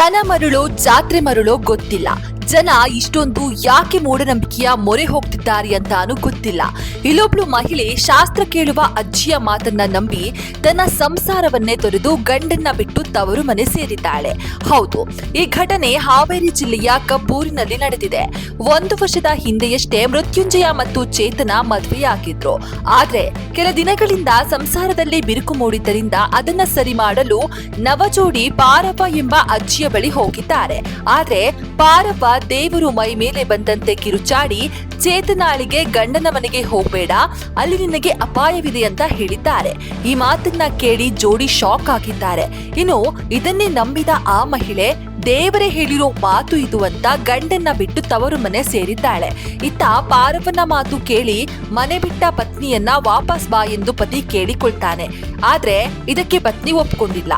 ಜನ ಮರುಳೋ ಜಾತ್ರೆ ಮರುಳೋ ಗೊತ್ತಿಲ್ಲ. ಜನ ಇಷ್ಟೊಂದು ಯಾಕೆ ಮೂಢನಂಬಿಕೆಯ ಮೊರೆ ಹೋಗ್ತಿದ್ದಾರೆ ಅಂತಾನು ಗೊತ್ತಿಲ್ಲ. ಇಲ್ಲೊಬ್ಳು ಮಹಿಳೆ ಶಾಸ್ತ್ರ ಕೇಳುವ ಅಜ್ಜಿಯ ಮಾತನ್ನ ನಂಬಿ ತನ್ನ ಸಂಸಾರವನ್ನೇ ತೊರೆದು ಗಂಡನ್ನ ಬಿಟ್ಟು ತವರು ಮನೆ ಸೇರಿದ್ದಾಳೆ. ಹೌದು, ಈ ಘಟನೆ ಹಾವೇರಿ ಜಿಲ್ಲೆಯ ಕಬ್ಬೂರಿನಲ್ಲಿ ನಡೆದಿದೆ. ಒಂದು ವರ್ಷದ ಹಿಂದೆಯಷ್ಟೇ ಮೃತ್ಯುಂಜಯ ಮತ್ತು ಚೇತನ ಮದುವೆಯಾಗಿದ್ರು. ಆದ್ರೆ ಕೆಲ ದಿನಗಳಿಂದ ಸಂಸಾರದಲ್ಲಿ ಬಿರುಕು ಮೂಡಿದ್ದರಿಂದ ಅದನ್ನ ಸರಿ ಮಾಡಲು ನವಜೋಡಿ ಪಾರಪ್ಪ ಎಂಬ ಅಜ್ಜಿಯ ಬಳಿ ಹೋಗಿದ್ದಾರೆ. ಆದ್ರೆ ಪಾರಪ್ಪ ದೇವರು ಮೈ ಮೇಲೆ ಬಂದಂತೆ ಕಿರುಚಾಡಿ, ಚೇತನಾಳಿಗೆ ಗಂಡನ ಮನೆಗೆ ಹೋಗ್ಬೇಡ, ಅಲ್ಲಿ ನಿನಗೆ ಅಪಾಯವಿದೆ ಅಂತ ಹೇಳಿದ್ದಾರೆ. ಈ ಮಾತನ್ನ ಕೇಳಿ ಜೋಡಿ ಶಾಕ್ ಆಗಿದ್ದಾರೆ. ಇನ್ನು ಇದನ್ನೇ ನಂಬಿದ ಆ ಮಹಿಳೆ, ದೇವರೇ ಹೇಳಿರೋ ಮಾತು ಇದು ಅಂತ ಗಂಡನ್ನ ಬಿಟ್ಟು ತವರು ಮನೆ ಸೇರಿದ್ದಾಳೆ. ಇತ್ತ ಪಾರವನ ಮಾತು ಕೇಳಿ ಮನೆ ಬಿಟ್ಟ ಪತ್ನಿಯನ್ನ ವಾಪಸ್ ಬಾ ಎಂದು ಪತಿ ಕೇಳಿಕೊಳ್ತಾನೆ. ಆದ್ರೆ ಇದಕ್ಕೆ ಪತ್ನಿ ಒಪ್ಕೊಂಡಿಲ್ಲ.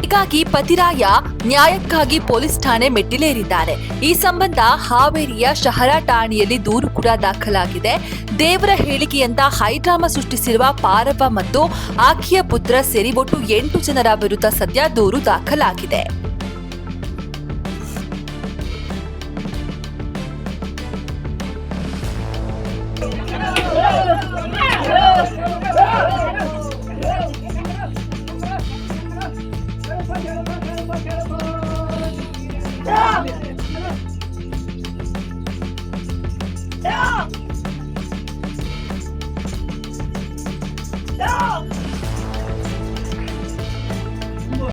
ಹೀಗಾಗಿ ಪತಿರಾಯ ನ್ಯಾಯಕ್ಕಾಗಿ ಪೊಲೀಸ್ ಠಾಣೆ ಮೆಟ್ಟಿಲೇರಿದ್ದಾರೆ. ಈ ಸಂಬಂಧ ಹಾವೇರಿಯ ಶಹರ ಠಾಣೆಯಲ್ಲಿ ದೂರು ಕೂಡ ದಾಖಲಾಗಿದೆ. ದೇವರ ಹೇಳಿಕೆಯಂತ ಹೈಡ್ರಾಮಾ ಸೃಷ್ಟಿಸಿರುವ ಪಾರಪ್ಪ ಮತ್ತು ಆಕೆಯ ಪುತ್ರ ಸೇರಿ ಒಟ್ಟು ಎಂಟು ಜನರ ವಿರುದ್ಧ ಸದ್ಯ ದೂರು ದಾಖಲಾಗಿದೆ.